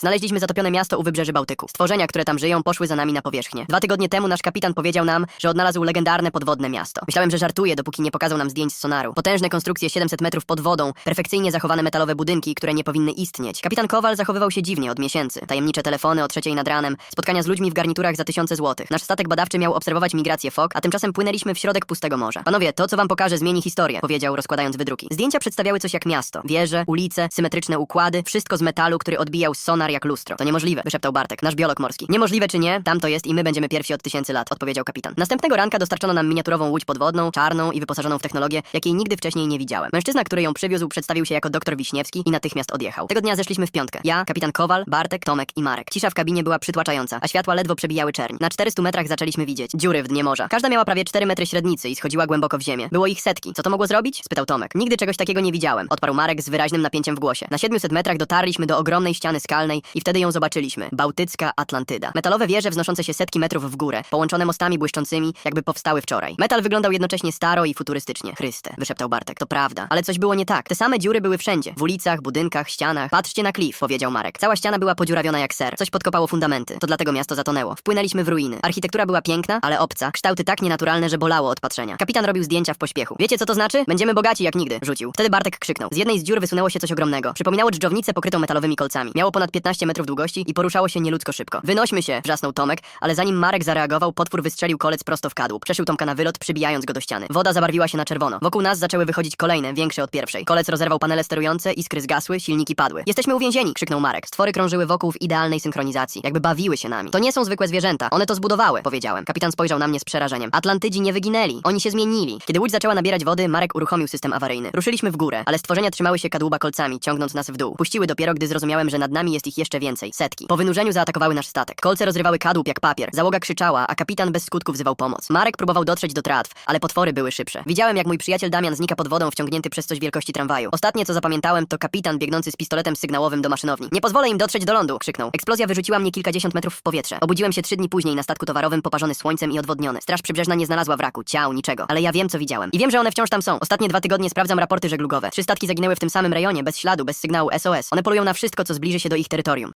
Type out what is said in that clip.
Znaleźliśmy zatopione miasto u wybrzeży Bałtyku. Stworzenia, które tam żyją, poszły za nami na powierzchnię. Dwa tygodnie temu nasz kapitan powiedział nam, że odnalazł legendarne podwodne miasto. Myślałem, że żartuje, dopóki nie pokazał nam zdjęć z sonaru. Potężne konstrukcje 700 metrów pod wodą, perfekcyjnie zachowane metalowe budynki, które nie powinny istnieć. Kapitan Kowal zachowywał się dziwnie od miesięcy. Tajemnicze telefony o trzeciej nad ranem, spotkania z ludźmi w garniturach za tysiące złotych. Nasz statek badawczy miał obserwować migrację fok, a tymczasem płynęliśmy w środek pustego morza. Panowie, to co wam pokażę zmieni historię, powiedział rozkładając wydruki. Zdjęcia przedstawiały coś jak miasto. Wieże, ulice, symetryczne układy, wszystko z metalu, który odbijał sonar jak lustro. To niemożliwe, wyszeptał Bartek, nasz biolog morski. Niemożliwe czy nie, tam to jest i my będziemy pierwsi od tysięcy lat, odpowiedział kapitan. Następnego ranka dostarczono nam miniaturową łódź podwodną, czarną i wyposażoną w technologię, jakiej nigdy wcześniej nie widziałem. Mężczyzna, który ją przywiózł, przedstawił się jako doktor Wiśniewski i natychmiast odjechał. Tego dnia zeszliśmy w piątkę. Ja, kapitan Kowal, Bartek, Tomek i Marek. Cisza w kabinie była przytłaczająca, a światła ledwo przebijały czerń. Na 400 metrach zaczęliśmy widzieć dziury w dnie morza. Każda miała prawie 4 metry średnicy i schodziła głęboko w ziemię. Było ich setki. Co to mogło zrobić? spytał Tomek. Nigdy czegoś takiego nie widziałem, odparł Marek z wyraźnym napięciem w głosie. Na 700 metrach dotarliśmy do ogromnej ściany skalnej i wtedy ją zobaczyliśmy. Bałtycka Atlantyda. Metalowe wieże wznoszące się setki metrów w górę, połączone mostami błyszczącymi, jakby powstały wczoraj. Metal wyglądał jednocześnie staro i futurystycznie. Chryste, wyszeptał Bartek. To prawda, ale coś było nie tak. Te same dziury były wszędzie. W ulicach, budynkach, ścianach. Patrzcie na klif, powiedział Marek. Cała ściana była podziurawiona jak ser. Coś podkopało fundamenty. To dlatego miasto zatonęło. Wpłynęliśmy w ruiny. Architektura była piękna, ale obca. Kształty tak nienaturalne, że bolało od patrzenia. Kapitan robił zdjęcia w pośpiechu. Wiecie co to znaczy? Będziemy bogaci jak nigdy, rzucił. Wtedy Bartek krzyknął. Z jednej z dziur wysunęło się coś ogromnego. Przypominało pokrytą metalowymi kolcami. Miało ponad 15 metrów długości i poruszało się nieludzko szybko. Wynośmy się, wrzasnął Tomek, ale zanim Marek zareagował, potwór wystrzelił kolec prosto w kadłub. Przeszył Tomka na wylot, przybijając go do ściany. Woda zabarwiła się na czerwono. Wokół nas zaczęły wychodzić kolejne, większe od pierwszej. Kolec rozerwał panele sterujące, iskry zgasły, silniki padły. Jesteśmy uwięzieni, krzyknął Marek. Stwory krążyły wokół w idealnej synchronizacji, jakby bawiły się nami. To nie są zwykłe zwierzęta, one to zbudowały, powiedziałem. Kapitan spojrzał na mnie z przerażeniem. Atlantydzi nie wyginęli, oni się zmienili. Kiedy łódź zaczęła nabierać wody, Marek uruchomił system awaryjny. Ruszyliśmy w górę, ale stworzenia trzymały się kadłuba kolcami, ciągnąc nas w dół. Puściły dopiero, gdy zrozumiałem, że nad nami jest ich jeszcze więcej, setki. Po wynurzeniu zaatakowały nasz statek. Kolce rozrywały kadłub jak papier. Załoga krzyczała, a kapitan bez skutku wzywał pomoc. Marek próbował dotrzeć do tratw, ale potwory były szybsze. Widziałem, jak mój przyjaciel Damian znika pod wodą, wciągnięty przez coś wielkości tramwaju. Ostatnie, co zapamiętałem, to kapitan biegnący z pistoletem sygnałowym do maszynowni. Nie pozwolę im dotrzeć do lądu, krzyknął. Eksplozja wyrzuciła mnie kilkadziesiąt metrów w powietrze. Obudziłem się trzy dni później na statku towarowym, poparzony słońcem i odwodniony. Straż przybrzeżna nie znalazła wraku, ciał, niczego. Ale ja wiem, co widziałem. I wiem, że one wciąż tam są. Ostatnie dwa tygodnie sprawdzam raporty żeglugowe. Trzy statki zaginęły w tym samym rejonie, bez śladu, bez sygnału SOS. One polują na wszystko, co zbliży się do ich terytorium. Auditorium.